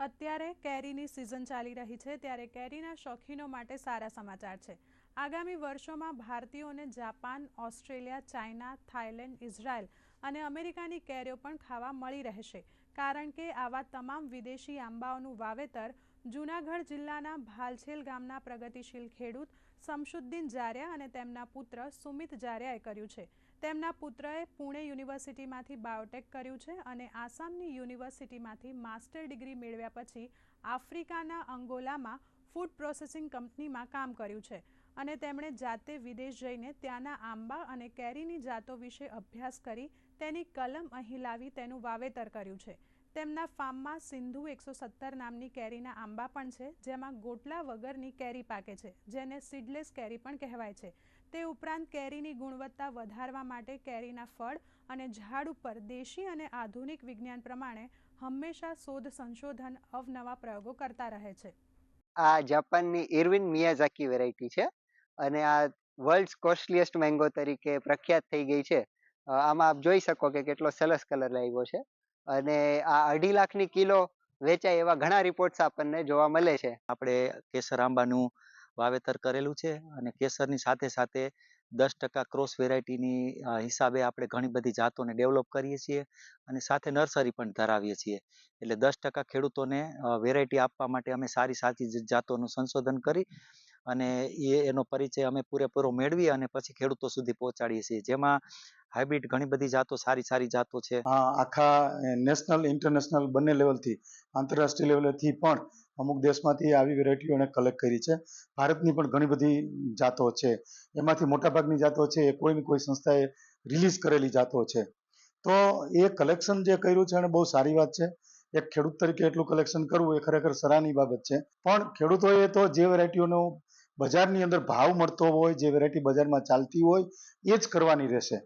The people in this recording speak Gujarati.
અત્યારે કેરીની સિઝન ચાલી રહી છે, ત્યારે કેરીના શોખીનો માટે સારા સમાચાર છે. આગામી વર્ષોમાં ભારતીયોને Japan, Australia, China, Thailand, Israel અને અમેરિકાની કેરીઓ પણ ખાવા મળી રહેશે. કારણ કે આવા તમામ વિદેશી આંબાઓનું વાવેતર જૂનાગઢ જિલ્લાના ભાલછેલ ગામના પ્રગતિશીલ ખેડૂત સમશુદ્દીન જારિયા અને તેમના પુત્ર સુમિત જારિયાએ કર્યું છે. તેમના પુત્રએ પુણે યુનિવર્સિટીમાંથી બાયોટેક કર્યું છે અને આસામની યુનિવર્સિટીમાંથી માસ્ટર ડિગ્રી મેળવ્યા પછી આફ્રિકાના અંગોલામાં ફૂડ પ્રોસેસિંગ કંપનીમાં કામ કર્યું છે અને તેમણે જાતે વિદેશ જઈને ત્યાંના આંબા અને કેરીની જાતો વિશે અભ્યાસ કરી તેની કલમ અહીં લાવી તેનું વાવેતર કર્યું છે. તેમના ફાર્મમાં સિંધુ એકસો સત્તર નામની કેરીના આંબા પણ છે, જેમાં ગોટલા વગરની કેરી પાકે છે, જેને સીડલેસ કેરી પણ કહેવાય છે. તે ઉપરાંત કેરીની ગુણવત્તા વધારવા માટે કેરીના ફળ અને ઝાડ ઉપર દેશી અને આધુનિક વિજ્ઞાન પ્રમાણે હંમેશા શોધ સંશોધન અવનવા પ્રયોગો કરતા રહે છે. આ જાપાનની ઇરવિન મિયાઝાકી વેરાયટી છે અને આ વર્લ્ડ્સ કોસ્ટલીએસ્ટ મેંગો તરીકે પ્રખ્યાત થઈ ગઈ છે. આમાં આપ જોઈ શકો કે કેટલો સરસ કલર લાવ્યો છે. અને આ અઢી લાખની કિલો વેચાય એવા ઘણા રિપોર્ટ્સ આપણને જોવા મળે છે. આપણે કેસર આંબાનું વાવેતર કરેલું છે અને કેસરની સાથે સાથે દસ ટકા ક્રોસ વેરાયટીની હિસાબે આપણે ઘણી બધી જાતોને ડેવલપ કરીએ છીએ અને સાથે નર્સરી પણ ધરાવીએ છીએ. એટલે દસ ટકા ખેડૂતોને વેરાયટી આપવા માટે અમે સારી સાચી જાતોનું સંશોધન કરી અને એ, એનો પરિચય અમે પૂરેપૂરો મેળવી અને પછી ખેડૂતો સુધી પહોંચાડીએ છીએ. જેમાં હાઇબ્રિડ ઘણી બધી જાતો, સારી સારી જાતો છે. આખા નેશનલ ઇન્ટરનેશનલ બંને લેવલથી આંતરરાષ્ટ્રીય લેવલેથી પણ અમુક દેશમાંથી આવી વેરાયટીઓને કલેક્ટ કરી છે. ભારતની પણ ઘણી બધી જાતો છે. એમાંથી મોટાભાગની જાતો છે, એ કોઈ ને કોઈ સંસ્થાએ રિલીઝ કરેલી જાતો છે. તો એ કલેક્શન જે કર્યું છે એને બહુ સારી વાત છે. એક ખેડૂત તરીકે એટલું કલેક્શન કરવું એ ખરેખર સરાહની બાબત છે. પણ ખેડૂતોએ તો જે વેરાયટીઓનો બજારની અંદર ભાવ મળતો હોય, જે વેરાયટી બજારમાં ચાલતી હોય, એ જ કરવાની રહેશે.